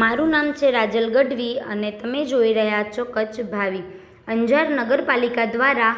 મારું નામ છે રાજલ ગઢવી અને તમે જોઈ રહ્યા છો કચ્છ ભાવિ. અંજાર નગરપાલિકા દ્વારા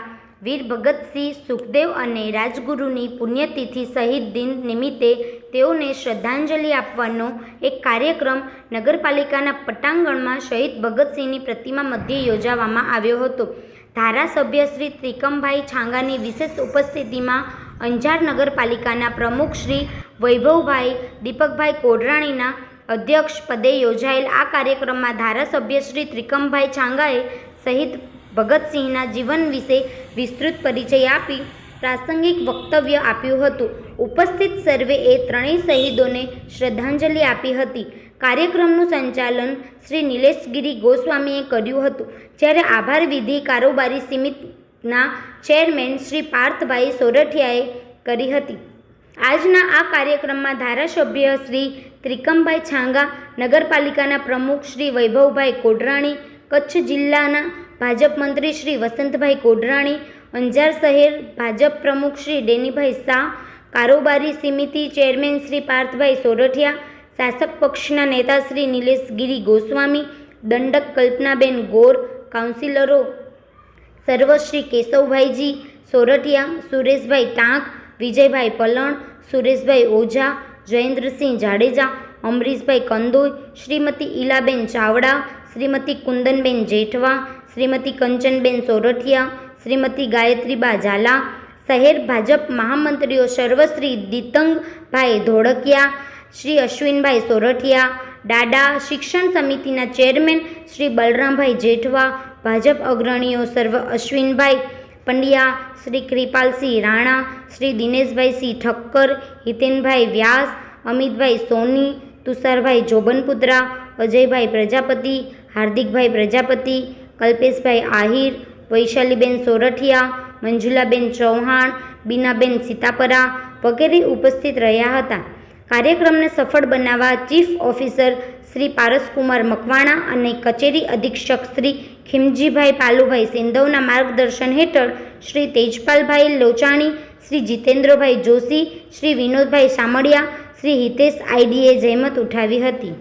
વીર ભગતસિંહ સુખદેવ અને રાજગુરુની પુણ્યતિથિ શહીદ દિન નિમિત્તે તેઓને શ્રદ્ધાંજલિ આપવાનો એક કાર્યક્રમ નગરપાલિકાના પટાંગણમાં શહીદ ભગતસિંહની પ્રતિમા મધ્યે યોજાવામાં આવ્યો હતો. ધારાસભ્ય શ્રી ત્રિકમભાઈ છાંગાની વિશેષ ઉપસ્થિતિમાં અંજાર નગરપાલિકાના પ્રમુખ શ્રી વૈભવભાઈ દીપકભાઈ કોડરાણીના અધ્યક્ષ પદે યોજાયેલ આ કાર્યક્રમમાં ધારાસભ્ય શ્રી ત્રિકમભાઈ છાંગાએ શહીદ ભગતસિંહના જીવન વિશે વિસ્તૃત પરિચય આપી પ્રાસંગિક વક્તવ્ય આપ્યું હતું. ઉપસ્થિત સર્વેએ ત્રણેય શહીદોને શ્રદ્ધાંજલિ આપી હતી. કાર્યક્રમનું સંચાલન શ્રી નિલેશગીરી ગોસ્વામીએ કર્યું હતું. જ્યારે આભાર વિધિ કારોબારી સમિતિના ચેરમેન શ્રી પાર્થભાઈ સોરઠિયાએ કરી હતી. આજના આ કાર્યક્રમમાં ધારાસભ્ય શ્રી ત્રિકમભાઈ છાંગા, નગરપાલિકાના પ્રમુખ શ્રી વૈભવભાઈ કોડરાણી, કચ્છ જિલ્લાના ભાજપ મંત્રી શ્રી વસંતભાઈ કોડરાણી, અંજાર શહેર ભાજપ પ્રમુખ શ્રી ડેનીભાઈ શાહ, કારોબારી સમિતિ ચેરમેન શ્રી પાર્થભાઈ સોરઠિયા, શાસક પક્ષના નેતા શ્રી નિલેશગીરી ગોસ્વામી, દંડક કલ્પનાબેન ગોર, કાઉન્સિલરો સર્વશ્રી કેશવભાઈજી સોરઠિયા, સુરેશભાઈ ટાંક વિજયભાઈ પલણ, સુરેશભાઈ ઓઝા, જયેન્દ્રસિંહ જાડેજા, અમરીશભાઈ કંદોઈ, શ્રીમતી ઈલાબેન ચાવડા, શ્રીમતી કુંદનબેન જેઠવા, શ્રીમતી કંચનબેન સોરઠિયા, શ્રીમતી ગાયત્રીબા ઝાલા, શહેર ભાજપ મહામંત્રીઓ સર્વશ્રી દિતંગભાઈ ધોળકિયા, શ્રી અશ્વિનભાઈ સોરઠિયા, ડાડા શિક્ષણ સમિતિના ચેરમેન શ્રી બલરામભાઈ જેઠવા, ભાજપ અગ્રણીઓ સર્વ અશ્વિનભાઈ પંડ્યા, શ્રી કૃપાલસિંહ રાણા, શ્રી દિનેશભાઈ સિંહ ઠક્કર, હિતેનભાઈ વ્યાસ, અમિતભાઈ સોની, તુષારભાઈ જોબનપુત્રા, અજયભાઈ પ્રજાપતિ, હાર્દિકભાઈ પ્રજાપતિ, કલ્પેશભાઈ આહિર, વૈશાલીબેન સોરઠિયા, મંજુલાબેન ચૌહાણ, બીનાબેન સીતાપરા વગેરે ઉપસ્થિત રહ્યા હતા. કાર્યક્રમને સફળ બનાવવા ચીફ ઓફિસર શ્રી પારસકુમાર મકવાણા અને કચેરી અધિક્ષક શ્રી ખીમજીભાઈ પાલુભાઈ સિંધવના માર્ગદર્શન હેઠળ શ્રી તેજપાલભાઈ લોચાણી, શ્રી જીતેન્દ્રભાઈ જોશી, શ્રી વિનોદભાઈ સામડિયા શ્રી હિતેશ આઈડીએ જહેમત ઉઠાવી હતી.